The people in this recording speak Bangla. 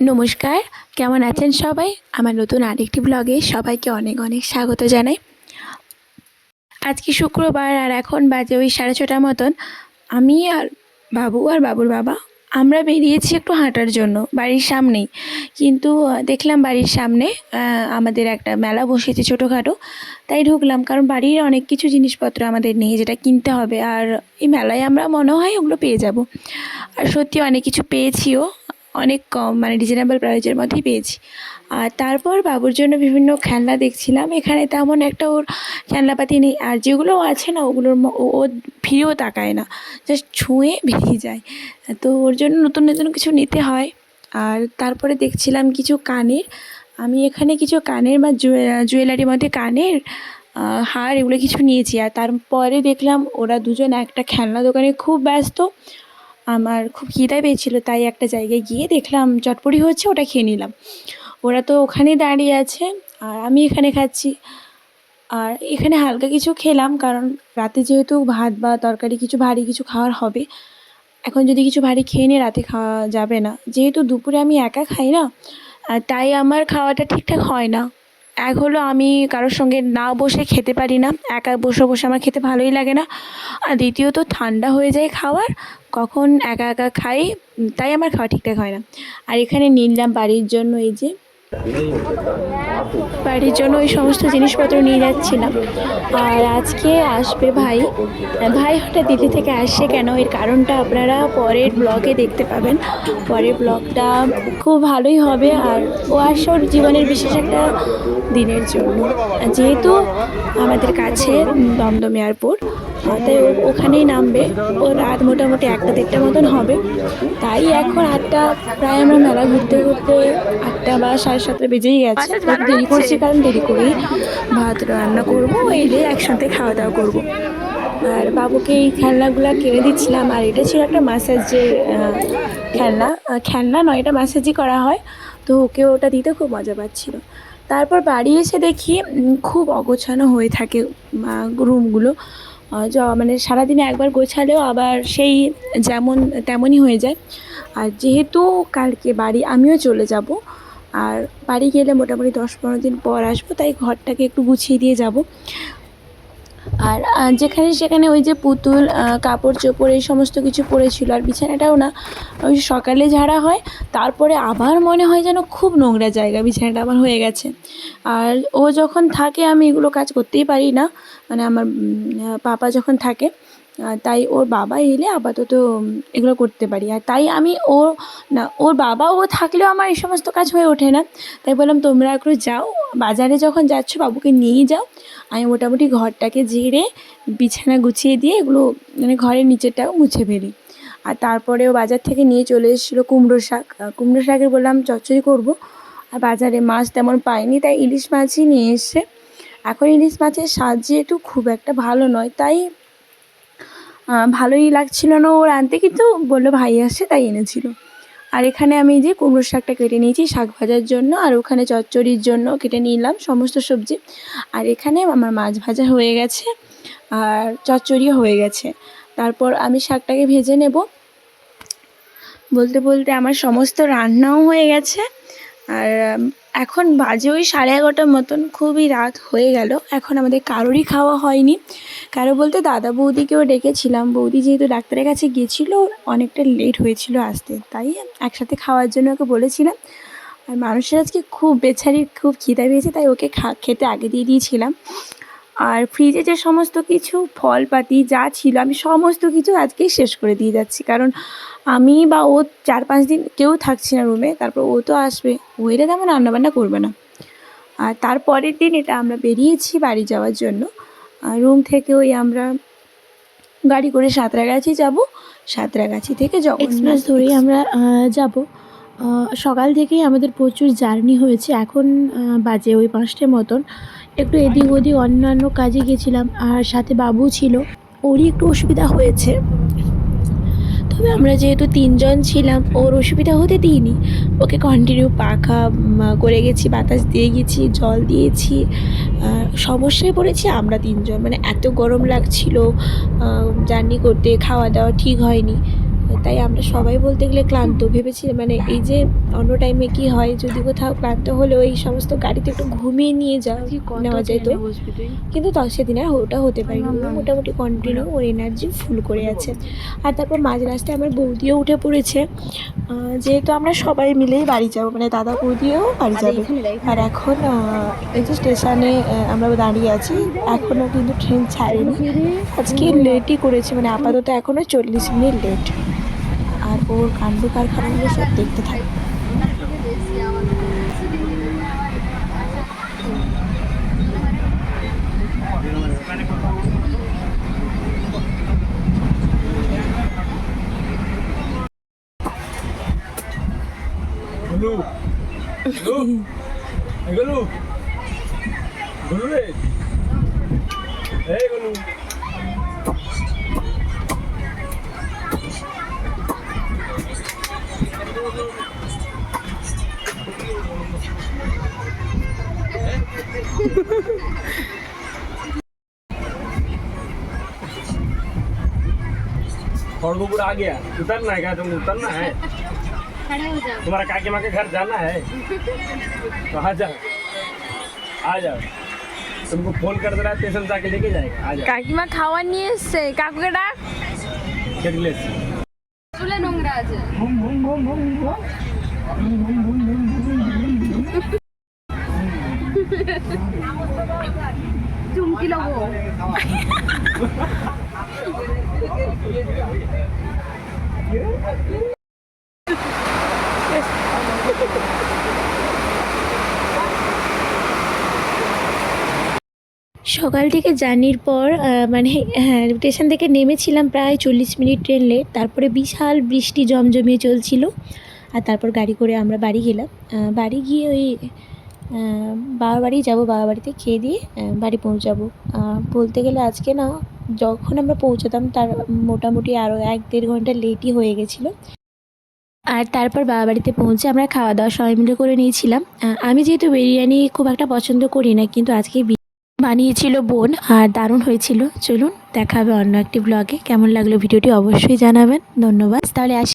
নমস্কার, কেমন আছেন সবাই? আমার নতুন আরেকটি ব্লগে সবাইকে অনেক অনেক স্বাগত জানাই। আজকে শুক্রবার আর এখন বাজে ওই সাড়ে ছটার মতন। আমি আর বাবু আর বাবুর বাবা, আমরা বেরিয়েছি একটু হাঁটার জন্য, বাড়ির সামনেই। কিন্তু দেখলাম বাড়ির সামনে আমাদের একটা মেলা বসেছে ছোটোখাটো। তাই ঢুকলাম, কারণ বাড়ির অনেক কিছু জিনিসপত্র আমাদের নেই যেটা কিনতে হবে। আর এই মেলায় আমরা মনে হয় ওগুলো পেয়ে যাব। আর সত্যি অনেক কিছু পেয়েছিও। অনেক কম মানে রিজনেবল প্রাইজের মধ্যেই পেয়েছি। আর তারপর বাবুর জন্য বিভিন্ন খেলনা দেখছিলাম। এখানে তেমন একটা ওর খেলনাপাতি নেই। আর যেগুলো আছে না, ওগুলোর ও ফিরেও তাকায় না। জাস্ট ছুঁয়ে বেরিয়ে যায়। তো ওর জন্য নতুন নতুন কিছু নিতে হয়। আর তারপরে দেখছিলাম কিছু কানের। আমি এখানে কিছু কানের বা জুয়ে- জুয়েলারির মধ্যে কানের হার এগুলো কিছু নিয়েছি। আর তারপরে দেখলাম ওরা দুজন একটা খেলনা দোকানে খুব ব্যস্ত। আমার খুব খিদে পেয়েছিল, তাই একটা জায়গায় গিয়ে দেখলাম, চটপটি হচ্ছে ওটা খেয়ে নিলাম। ওরা তো ওখানেই দাঁড়িয়ে আছে, আর আমি এখানে খাচ্ছি। আর এখানে হালকা কিছু খেলাম, কারণ রাতে যেহেতু ভাত বা তরকারি কিছু ভারী কিছু খাওয়ার হবে, এখন যদি কিছু ভারী খেয়ে নিয়ে রাতে খাওয়া যাবে না। যেহেতু দুপুরে আমি একা খাই না তাই আমার খাওয়াটা ঠিকঠাক হয় না। এক হলো আমি কারোর সঙ্গে না বসে খেতে পারি না, একা বসে বসে আমার খেতে ভালোই লাগে না। আর দ্বিতীয়ত ঠান্ডা হয়ে যায় খাওয়ার কখন একা একা খাই তাই আমার খাওয়া ঠিকঠাক হয় না। আর এখানে নিলাম বাড়ির জন্য এই যে, বাড়ির জন্য ওই সমস্ত জিনিসপত্র নিয়ে যাচ্ছিলাম। আর আজকে আসবে ভাই। ভাই হঠাৎ দিল্লি থেকে আসছে কেন? এর কারণটা আপনারা পরের ব্লগে দেখতে পাবেন। পরের ব্লগটা খুব ভালোই হবে। আর ও আসছে ওর জীবনের বিশেষ একটা দিনের জন্য। যেহেতু আমাদের কাছে দমদম এয়ারপোর্ট তাই ওখানেই নামবে। ও রাত মোটামুটি একটা দেড়টা মতন হবে। তাই এখন আটটা প্রায় আমরা মেলা ঘুরতে ঘুরতে আটটা বা সাড়ে সাতটা বেজেই গেছে। দেরি করছি কারণ দেরি করেই ভাত রান্না করব এলে একসাথে খাওয়া দাওয়া করব। আর বাবুকে এই খেলনাগুলো কিনে দিচ্ছিলাম। আর এটা ছিল একটা ম্যাসাজের খেলনা। খেলনা নয় এটা ম্যাসাজই করা হয়। তো ওকে ওটা দিতে খুব মজা পাচ্ছিল। তারপর বাড়ি এসে দেখি খুব অগোছানো হয়ে থাকে রুমগুলো মানে সারাদিনে একবার গোছালেও আবার সেই যেমন, তেমনই হয়ে যায়। আর যেহেতু কালকে বাড়ি, আমিও চলে যাব। আর বাড়ি গেলে মোটামুটি দশ পনেরো দিন পর আসব, তাই ঘরটাকে একটু গুছিয়ে দিয়ে যাব। আর যেখানে সেখানে ওই যে পুতুল কাপড় চোপড় এই সমস্ত কিছু পড়েছিল আর বিছানাটাও না, ওই সকালে ঝাড়া হয়, তারপরে আবার মনে হয় যেন খুব নোংরা জায়গা বিছানাটা আমার হয়ে গেছে। আর ও যখন থাকে, আমি এগুলো কাজ করতেই পারি না মানে আমার পাপা যখন থাকে তাই ওর বাবা এলে আপাতত এগুলো করতে পারি। আর তাই আমি ও, না, ওর বাবা ও থাকলেও আমার এই সমস্ত কাজ হয়ে ওঠে না। তাই বললাম, তোমরা একটু যাও, বাজারে যখন যাচ্ছ বাবুকে নিয়ে যাও। আমি মোটামুটি ঘরটাকে ঝেড়ে, বিছানা গুছিয়ে দিয়ে এগুলো মানে ঘরের নিচেরটাও মুছে ফেলি। আর তারপরেও বাজার থেকে নিয়ে চলে এসেছিল কুমড়ো শাক। কুমড়ো শাকের বললাম, চচ্চড়ি করব। আর বাজারে মাছ তেমন পাইনি, তাই ইলিশ মাছই নিয়ে এসছে। এখন ইলিশ মাছের স্বাদ যেহেতু খুব একটা ভালো নয়, তাই ভালোই লাগছিল না ওর আনতে, কিন্তু বলল ভাই আসছে, তাই এনেছিল। আর এখানে আমি যে কুমড়োর শাকটা কেটে নিয়েছি, শাক ভাজার জন্য, আর ওখানে চচ্চড়ির জন্য কেটে নিলাম সমস্ত সবজি। আর এখানে আমার মাছ ভাজা হয়ে গেছে, আর চচ্চড়িও হয়ে গেছে। তারপর আমি শাকটাকে ভেজে নেব। বলতে বলতে আমার সমস্ত রান্নাও হয়ে গেছে, আর এখন বাজে ওই সাড়ে এগারোটার মতন, খুবই রাত হয়ে গেল। এখন আমাদের কারোরই খাওয়া হয়নি। কারও বলতে দাদা বৌদিকেও ডেকেছিলাম। বৌদি যেহেতু ডাক্তারের কাছে গিয়েছিল, অনেকটা লেট হয়েছিল আসতে। তাই একসাথে খাওয়ার জন্য ওকে বলেছিলাম। আর মানুষের আজকে খুব বেচারির খুব খিদা পেয়েছে, তাই ওকে খা, খেতে আগে দিয়ে দিয়েছিলাম। আর ফ্রিজে যে সমস্ত কিছু ফলপাতি যা ছিল আমি সমস্ত কিছু আজকেই শেষ করে দিয়ে যাচ্ছি। কারণ আমি বা ও চার পাঁচ দিন কেউ থাকছি না রুমে তারপর ও তো আসবে ও এলে তেমন রান্নাবান্না করবে না। আর তারপরের দিন এটা আমরা বেরিয়েছি বাড়ি যাওয়ার জন্য। রুম থেকে ওই আমরা গাড়ি করে সাঁতরাগাছি যাব। সাঁতরাগাছি থেকে জগন্নাথ ধরেই আমরা যাব। সকাল থেকেই আমাদের প্রচুর জার্নি হয়েছে। এখন বাজে ওই পাঁচটার মতন। একটু এদিক ওদিক অন্যান্য কাজে গেছিলাম আর সাথে বাবু ছিল, ওরই একটু অসুবিধা হয়েছে। তবে আমরা যেহেতু তিনজন ছিলাম, ওর অসুবিধা হতে দিইনি। ওকে কন্টিনিউ পাখা করে গেছি, বাতাস দিয়ে গেছি, জল দিয়েছি। সমস্যায় পড়েছি আমরা তিনজন মানে এত গরম লাগছিল জার্নি করতে, খাওয়া দাওয়া ঠিক হয়নি। তাই আমরা সবাই বলতে গেলে ক্লান্ত। ভেবেছি মানে এই যে অন্য টাইমে কি হয় যদি কোথাও ক্লান্ত হলেও এই সমস্ত গাড়িতে একটু ঘুমিয়ে নিয়ে যাওয়া নেওয়া যেত। কিন্তু তাও সেদিন আর ওটা হতে পারিনি। মোটামুটি কন্টিনিউ ওর এনার্জি ফুল করে আছে। আর তারপর মাঝ রাস্তায় আমার বৌদিও উঠে পড়েছে। যেহেতু আমরা সবাই মিলেই বাড়ি যাব মানে দাদা বৌদিও বাড়ি যাবে। আর এখন এই যে স্টেশনে আমরা দাঁড়িয়ে আছি এখনও কিন্তু ট্রেন ছাড়েনি। আজকে লেটই করেছে মানে আপাতত এখনও চল্লিশ মিনিট লেট ওর কাণ্ড কারখানাগুলো সব দেখতে থাকবে গুলু। গুলু রে। এই গুলু। खड़गपुर आ गया उतरना है क्या तुम उतरना है तुम्हारा काकी माँ के घर जाना है तो आ जाओ आ जाओ तुमको फोन कर दे रहा है स्टेशन जाके लेके जाएगा आ जाओ কাকিমা খাওয়ার নিয়ে এসছে কাকুকে ডাক केटलेस চুলে নোংরা আছে চুমকি সকাল থেকে জার্নির পর মানে হ্যাঁ স্টেশন থেকে নেমেছিলাম প্রায় চল্লিশ মিনিট ট্রেন লেট। তারপরে বিশাল বৃষ্টি জমজমিয়ে চলছিল। আর তারপর গাড়ি করে আমরা বাড়ি গেলাম। বাড়ি গিয়ে ওই বাবার বাড়ি যাব বাবার বাড়িতে খেয়ে দিয়ে বাড়ি পৌঁছাবো। বলতে গেলে আজকে না, যখন আমরা পৌঁছাতাম, তার মোটামুটি আরও এক দেড় ঘণ্টা লেটই হয়ে গেছিল। আর তারপর বাবা বাড়িতে পৌঁছে আমরা খাওয়া দাওয়া সবাই মিলে করে নিয়েছিলাম। আমি যেহেতু বিরিয়ানি খুব একটা পছন্দ করি না, কিন্তু আজকে বানিয়েছিল বোন, আর দারুণ হয়েছিল। চলুন, দেখা হবে অন্য একটি ব্লগে কেমন লাগল ভিডিওটি অবশ্যই জানাবেন। ধন্যবাদ। তাহলে আসি।